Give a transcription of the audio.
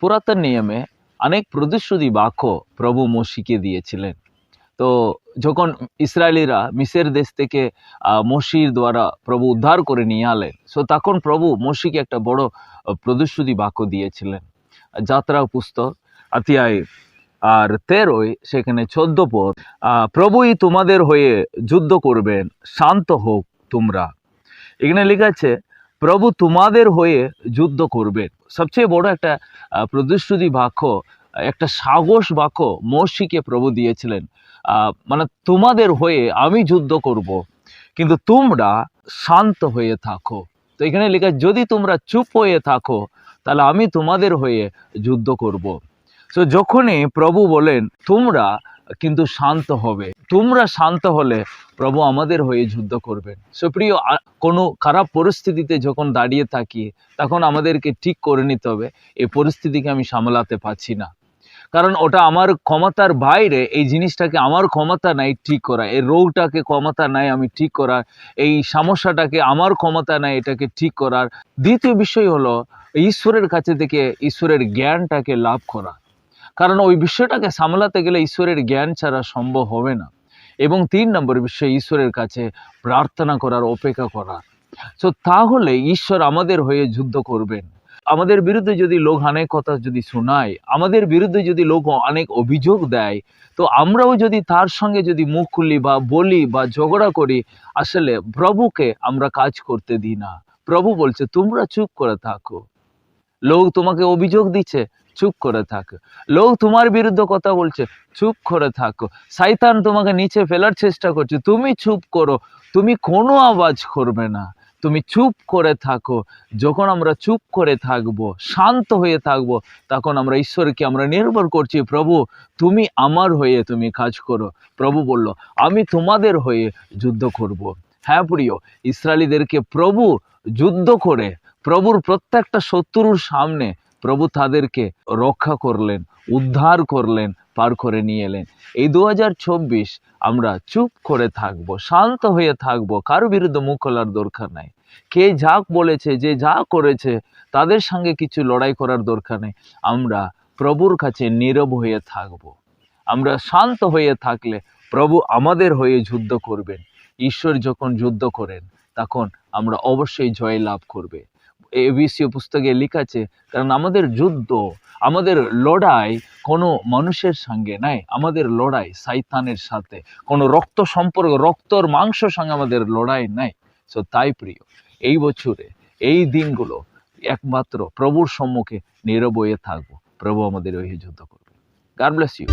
পুরাতন নিয়মে অনেক প্রতিশ্রুতি বাক্য প্রভু মসিকে দিয়েছিলেন। তো যখন ইসরায়েলিরা মিসের দেশ থেকে মসির দ্বারা প্রভু উদ্ধার করে নিয়ে আলেন সো তখন প্রভু মসিকে একটা বড় প্রতিশ্রুতি বাক্য দিয়েছিলেন। যাত্রা পুস্তক অধ্যায় আর তেরোয় সেখানে চোদ্দ আহ, প্রভুই তোমাদের হয়ে যুদ্ধ করবেন শান্ত হোক তোমরা। এখানে লেখা আছে প্রভু তোমাদের হয়ে যুদ্ধ করবেন সবচেয়ে বড় একটা প্রতিশ্রুতি বাক্য, একটা সাহস বাক্য মসিকে প্রভু দিয়েছিলেন। মানে তোমাদের হয়ে আমি যুদ্ধ করব, কিন্তু তোমরা শান্ত হয়ে থাকো। তো এখানে লেখা, যদি তোমরা চুপ হয়ে থাকো, তাহলে আমি তোমাদের হয়ে যুদ্ধ করব। তো যখনই প্রভু বলেন, তোমরা কিন্তু শান্ত হবে। তোমরা শান্ত হলে প্রভু আমাদের হয়ে যুদ্ধ করবেন। সুপ্রিয় কোনো খারাপ পরিস্থিতিতে যখন দাঁড়িয়ে থাকি, তখন আমাদেরকে ঠিক করে নিতে হবে, এই পরিস্থিতিকে আমি সামলাতে পারছি না। কারণ ওটা আমার ক্ষমতার বাইরে, এই জিনিসটাকে আমার ক্ষমতা নাই ঠিক করা, এই রোগটাকে ক্ষমতা নাই আমি ঠিক করার এই সমস্যাটাকে আমার ক্ষমতা নাই এটাকে ঠিক করার। দ্বিতীয় বিষয় হলো, ঈশ্বরের কাছে থেকে ঈশ্বরের জ্ঞানটাকে লাভ করা। কারণ ওই বিষয়টাকে সামলাতে গেলে ঈশ্বরের জ্ঞান ছাড়া সম্ভব হবে না। এবং তিন নম্বর বিষয় ঈশ্বরের কাছে প্রার্থনা করার, অপেক্ষা করার। তো তাহলে ঈশ্বর আমাদের হয়ে যুদ্ধ করবেন। আমাদের বিরুদ্ধে যদি লোক অনেক কথা যদি শোনায়, আমাদের বিরুদ্ধে যদি লোক অনেক অভিযোগ দেয়, তো আমরাও যদি তার সঙ্গে যদি মুখ খুলি বা বলি বা ঝগড়া করি, আসলে প্রভুকে আমরা কাজ করতে দিই না। প্রভু বলছে, তোমরা চুপ করে থাকো। লোক তোমাকে অভিযোগ দিচ্ছে চুপ করে থাকো। লোক তোমার বিরুদ্ধে কথা বলছে, চুপ করে থাকো। শয়তান তোমাকে নিচে ফেলার চেষ্টা করছে, তুমি চুপ করো। তুমি কোনো আওয়াজ করবে না। তুমি চুপ করে থাকো। যখন আমরা চুপ করে থাকব, শান্ত হয়ে থাকব, তখন আমরা ঈশ্বরকে আমরা নির্ভর করছি, প্রভু, তুমি আমার হয়ে তুমি কাজ করো। প্রভু বলল, আমি তোমাদের হয়ে যুদ্ধ করব। হ্যাঁ প্রিয়, ইসরায়েলিদেরকে প্রভু যুদ্ধ করে, প্রভুর প্রত্যেকটা শত্রুর সামনে প্রভু তাদেরকে রক্ষা করলেন, উদ্ধার করলেন, পার করে নিয়ে এলেন। এই দু আমরা চুপ করে থাকব, শান্ত হয়ে থাকব, কারও বিরুদ্ধে মুখ খোলার দরকার নাই। কে যা বলেছে, যে যা করেছে, তাদের সঙ্গে কিছু লড়াই করার দরকার নেই। আমরা প্রভুর কাছে নীরব হয়ে থাকব। আমরা শান্ত হয়ে থাকলে প্রভু আমাদের হয়ে যুদ্ধ করবেন। ঈশ্বর যখন যুদ্ধ করেন, তখন আমরা অবশ্যই জয় লাভ করবে। এবিসি পুস্তকে লেখা আছে কারণ আমাদের যুদ্ধ, আমাদের লড়াই কোনো মানুষের সঙ্গে নাই, আমাদের লড়াই সাইতানের সাথে। কোনো রক্ত সম্পর্ক, রক্তর মাংস সঙ্গে আমাদের লড়াই নাই। সো তাই প্রিয়, এই বছরে, এই দিনগুলো একমাত্র প্রভুর সম্মুখে নীরব হয়ে থাকব। প্রভু আমাদের ওই যুদ্ধ করবে। গাড ব্লেস ইউ